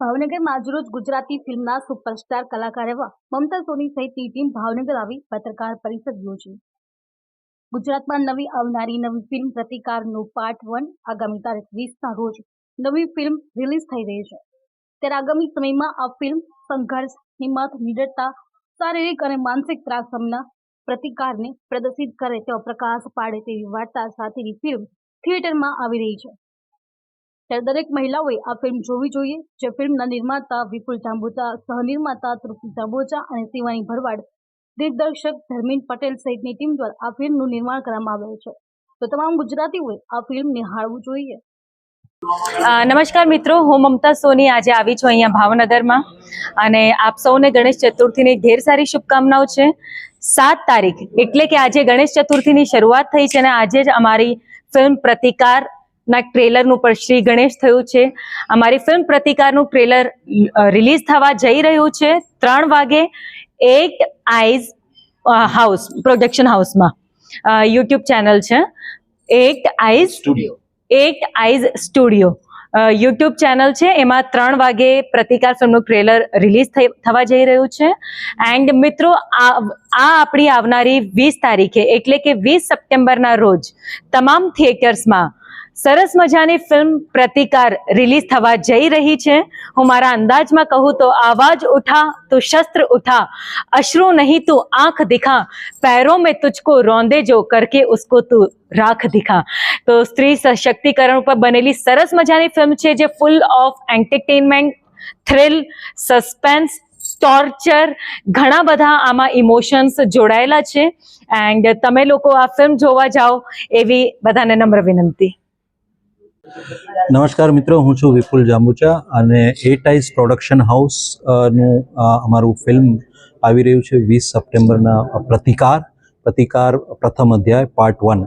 ભાવનગરમાં આજરોજ ગુજરાતી ફિલ્મના સુપરસ્ટાર કલાકાર એવા મમતા સોની સહિતની ટીમ ભાવનગર આવી પત્રકાર પરિષદ યોજી. ગુજરાતમાં નવી આવનારી નવી ફિલ્મ પ્રતિકારનું પાર્ટ વન આગામી તારીખ વીસના રોજ નવી ફિલ્મ રિલીઝ થઈ રહી છે. ત્યારે આગામી સમયમાં આ ફિલ્મ સંઘર્ષ હિંમત નિડરતા, શારીરિક અને માનસિક ત્રાસમના પ્રતિકારને પ્રદર્શિત કરે તેવો પ્રકાશ પાડે તેવી વાર્તા સાથેની ફિલ્મ થિયેટરમાં આવી રહી છે. ત્યારે દરેક મહિલાઓએ આ ફિલ્મ જોવી જોઈએ, જે ફિલ્મના નિર્માતા વિપુલ જાંબુચા, સહનિર્માતા તૃપ્તિ જાંબુચા અને શિવાની ભરવાડ, દિગ્દર્શક ધર્મેન પટેલ સહિતની ટીમ દ્વારા આ ફિલ્મનું નિર્માણ કરવામાં આવ્યું છે. તો તમામ ગુજરાતીઓએ આ ફિલ્મ નિહાળવું જોઈએ. નમસ્કાર મિત્રો, હું મમતા સોની આજે આવી છું અહીંયા ભાવનગરમાં અને આપ સૌને ગણેશ ચતુર્થીની ઢેર સારી શુભકામનાઓ છે. સાત તારીખ એટલે કે આજે ગણેશ ચતુર્થીની શરૂઆત થઈ છે અને આજે જ અમારી ફિલ્મ પ્રતિકારના ટ્રેલરનું પણ શ્રી ગણેશ થયું છે. અમારી ફિલ્મ પ્રતિકારનું ટ્રેલર રિલીઝ થવા જઈ રહ્યું છે ત્રણ વાગે એટ આઈઝ હાઉસ પ્રોડક્શન હાઉસમાં યુટ્યુબ ચેનલ છે. At eyes studio at eyes studio YouTube channel છે. એમાં ત્રણ વાગે પ્રતિકાર ફિલ્મનું ટ્રેલર રિલીઝ થવા જઈ રહ્યું છે. એન્ડ મિત્રો આ આ આપણી આવનારી વીસ તારીખે એટલે કે વીસ સપ્ટેમ્બરના રોજ તમામ થિયેટર્સમાં સરસ મજાની ફિલ્મ પ્રતિકાર રિલીઝ થવા જઈ રહી છે હું મારા અંદાજમાં કહું તો આવાજ ઉઠા તો શસ્ત્ર ઉઠા અશ્રુ નહીં તું આંખ દિખા पैरों में तुझको रोंदे जो करके उसको તું રાખ દિખા તો સ્ત્રી સશક્તિકરણ ઉપર બનેલી સરસ મજાની ફિલ્મ છે જે full of entertainment thrill suspense torture ઘણા બધા આમાં ઇમોશન્સ જોડાયેલા છે એન્ડ તમે લોકો આ ફિલ્મ જોવા જાઓ એવી બધાને નમ્ર વિનંતી નમસ્કાર મિત્રો, હું છું વિપુલ જાંબુચા અને એટ આઈઝ પ્રોડક્શન હાઉસનું અમારું ફિલ્મ આવી રહ્યું છે વીસ સપ્ટેમ્બરના પ્રતિકાર. પ્રતિકાર પ્રથમ અધ્યાય પાર્ટ વન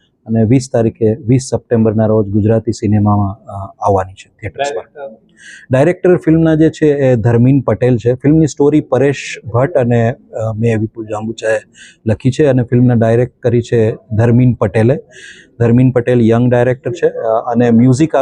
અને વીસ તારીખે વીસ સપ્ટેમ્બરના રોજ ગુજરાતી સિનેમામાં આવવાની છે થિયેટર્સ પર. ડાયરેક્ટર ફિલ્મના જે છે એ ધર્મીન પટેલ છે. ફિલ્મની સ્ટોરી પરેશ ભટ્ટ અને મેં વિપુલ જાંબુચાએ લખી છે અને ફિલ્મને ડાયરેક્ટ કરી છે ધર્મીન પટેલે. ધર્મીન પટેલ યંગ ડાયરેક્ટર છે અને મ્યુઝિક